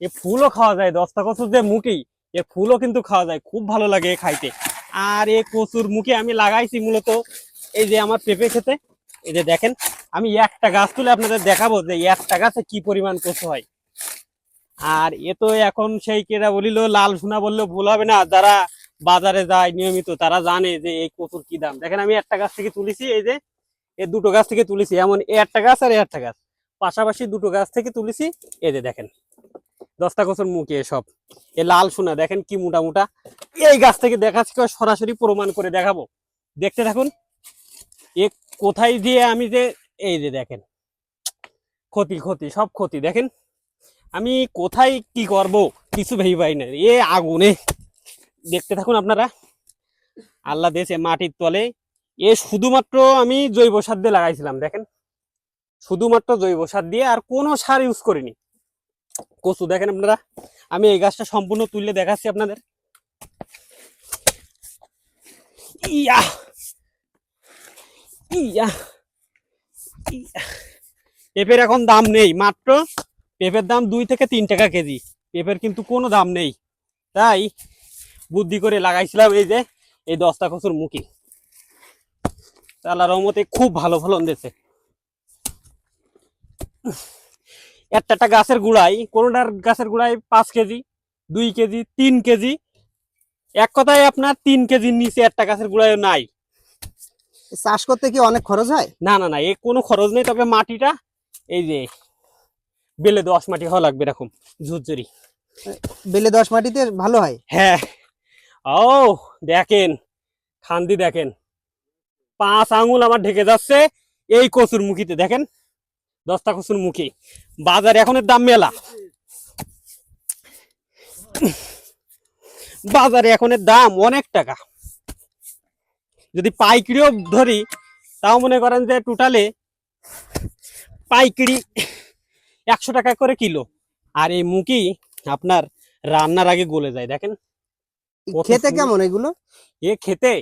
এ ফুলও খাওয়া যায় দশটা কচুর যে মুখি এ ফুলও কিন্তু খাওয়া যায়, খুব ভালো লাগে খাইতে। আর এ কচুর মুখে আমি লাগাইছি মূলত এই যে আমার পেঁপে খেতে। এই যে দেখেন, আমি একটা গাছ তুলে আপনাদের দেখাবো যে একটা গাছে কি পরিমাণ কচু হয়। আর এ তো এখন সেই কেরা বলিল, লাল সোনা বললেও ভুল হবে না। যারা বাজারে যায় নিয়মিত, তারা জানে যে এই কচুর কি দাম। দেখেন, আমি একটা গাছ থেকে তুলেছি, এই যে এ দুটো গাছ থেকে তুলেছি। এমন এ একটা গাছ আর এ একটা গাছ। পাশাপাশি দুটো গাছ থেকে তুলেছি, এই যে দেখেন। দশটা কচুর মুখে সব এ লাল সোনা, দেখেন কি মোটা মোটা। এই গাছ থেকে দেখাচ্ছি সরাসরি প্রমাণ করে দেখাবো। দেখতে থাকুন। এ কোথায় দিয়ে আমি যে, এই যে দেখেন। ক্ষতি ক্ষতি, সব ক্ষতি। দেখেন, আমি কোথায় কি করব কিছু ভেবে পাই না। এ আগুনে। দেখতে থাকুন আপনারা। আল্লাহ দেশে মাটির তলে। এ শুধুমাত্র আমি জৈব সার দিয়ে লাগাইছিলাম, দেখেন। শুধুমাত্র জৈব সার দিয়ে আর কোনো সার ইউজ করিনি। কচু দেখেন আপনারা। আমি এই গাছটা সম্পূর্ণ তুললে দেখাচ্ছি আপনাদের। ইয়া! ইয়া! ইয়া। পেঁপের এখন দাম নেই, মাত্র পেঁপের দাম দুই থেকে তিন টাকা কেজি। পেঁপের কিন্তু কোনো দাম নেই। তাই বুদ্ধি করে লাগাইছিলাম এই যে, এই দশটা কচুর মুখি। আল্লাহ রহমতে খুব ভালো ফলন দিয়েছে। একটা একটা গাছের গুড়াই কোনোটার গাছের গুড়াই পাঁচ কেজি দুই কেজি তিন কেজি। এক কথায় আপনার তিন কেজির নিচে একটা গাছের গুড়াই নাই। চাষ করতে কি অনেক খরচ হয়? না না না এ কোনো খরচ নেই তবে মাটিটা এই যে বেলে দশ মাটি হওয়া লাগবে এরকম ঝুরঝুরি। বেলে দশ মাটিতে ভালো হয়? হ্যাঁ। ও দেখেন খান্দি দেখেন পাঁচ আঙুল আমার ঢেকে যাচ্ছে এই কচুর মুখিতে দেখেন। দশটা কচুর মুখে। বাজারে এখন এর দাম মেলা। বাজারে এখন এর দাম অনেক টাকা। যদি পাইকিরিও ধরি তাও মনে করেন যে টোটালে পাইকিরি একশো টাকা করে কিলো। আর এই মুখি আপনার রান্নার আগে গলে যায় দেখেন। খেতে কেমন এগুলো? এ খেতে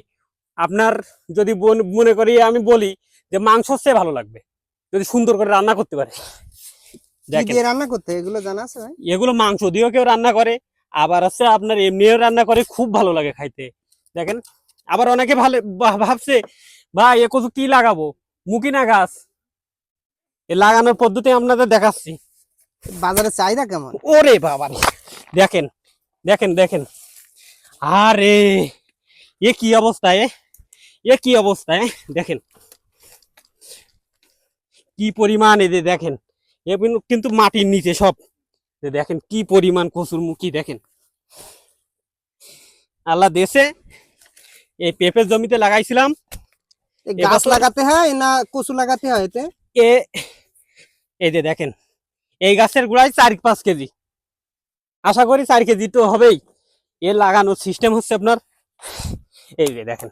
আপনার যদি মনে করি আমি বলি যে মাংস চেয়ে ভালো লাগবে। যদি সুন্দর করে রান্না করতে পারে। দিয়ে রান্না করতে? এগুলো জানা আছে এগুলো মাংস দিয়েও কেউ রান্না করে আবার আছে আপনার এমনিও রান্না করে খুব ভালো লাগে খাইতে। দেখেন আবার অনেকে ভালো ভাবছে ভাই এ কত কি লাগাবো? মুখি না গাছ? এ লাগানোর পদ্ধতি আপনাদের দেখাচ্ছি। বাজারে চাহিদা কেমন? ওরে বাবা দেখেন দেখেন দেখেন। আরে এ কি অবস্থা এ কি অবস্থা এ? দেখেন। কি পরিমাণ এদের দেখেন এ কিন্তু- কিন্তু মাটির নিচে সব। দেখেন কি পরিমাণ কচুর মুখি দেখেন। আল্লাহ দেশে এই পেঁপের জমিতে লাগাইছিলাম। গাছ লাগাতে হয় না কচু লাগাতে হয় এতে? এ এই যে দেখেন এই গাছের গোড়ায় চার পাঁচ কেজি। আশা করি চার কেজি তো হবেই। এ লাগানোর সিস্টেম হচ্ছে আপনার এই যে দেখেন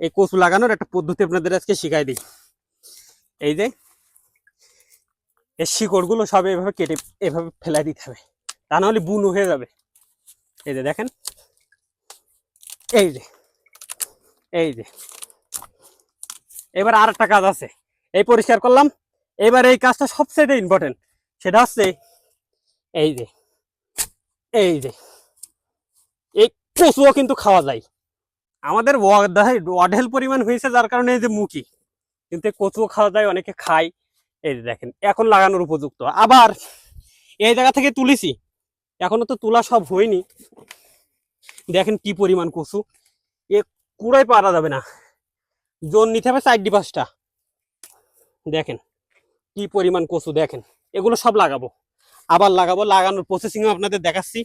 এই কচু লাগানোর একটা পদ্ধতি আপনাদের আজকে শিখাই দিই। এই যে এর শিকড়গুলো সব এভাবে কেটে এভাবে ফেলাই দিতে হবে। তা নাহলে বুনো হয়ে যাবে। এই যে দেখেন। এই যে। এই যে। এবার আর একটা কাজ আছে। এই পরিষ্কার করলাম। এবার এই কাজটা সবচেয়ে ইম্পর্টেন্ট সেটা হচ্ছে এই যে। এই যে। এই কচুও কিন্তু খাওয়া যায়। আমাদের অঢেল পরিমাণ হয়েছে যার কারণে এই যে মুখি। কিন্তু কচুও খাওয়া যায়, অনেকে খায়। এই দেখেন, এখন লাগানোর উপযুক্ত। আবার এই জায়গা থেকে তুলেছি, এখনও তো তোলা সব হয়নি। দেখেন কি পরিমাণ কচু, এ কুড়াই পারা যাবে না। জোন নিতে হবে চারটি পাঁচটা। দেখেন কি পরিমাণ কচু, দেখেন, এগুলো সব লাগাবো। আবার লাগাবো, লাগানোর প্রসেসিং আপনাদের দেখাচ্ছি।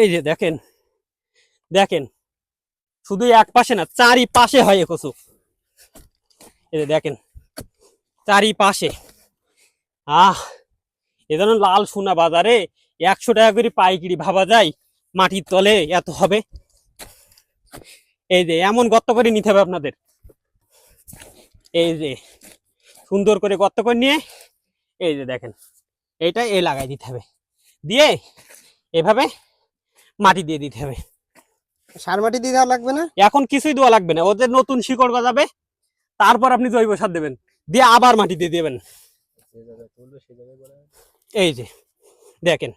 এই যে দেখেন দেখেন, শুধু এক পাশে না চারি পাশে হয় এ কচু। এই যে দেখেন চারি পাশে আহ এ ধরুন লাল সোনা বাজারে একশো টাকা করে পাইকিরি ভাবা যায়। মাটির তলে এত হবে। এই যে এমন গর্ত করে নিতে হবে আপনাদের। এই যে সুন্দর করে গর্ত করে নিয়ে এই যে দেখেন এইটা এ লাগাই দিতে হবে। দিয়ে এভাবে মাটি দিয়ে দিতে হবে। সার মাটি দিয়ে দেওয়া লাগবে না? এখন কিছুই দেওয়া লাগবে না। ওদের নতুন শিকড় গজাবে। তারপর আপনি জৈব সার দেবেন। দিয়ে আবার মাটি দিয়ে দেবেন। এই যে দেখেন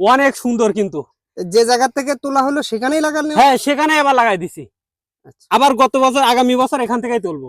অনেক সুন্দর কিন্তু। যে জায়গা থেকে তোলা হলো সেখানেই লাগালে হ্যাঁ সেখানে আবার লাগাই দিছি। আচ্ছা। আবার গত বছর আগামী বছর এখান থেকেই তুলবো।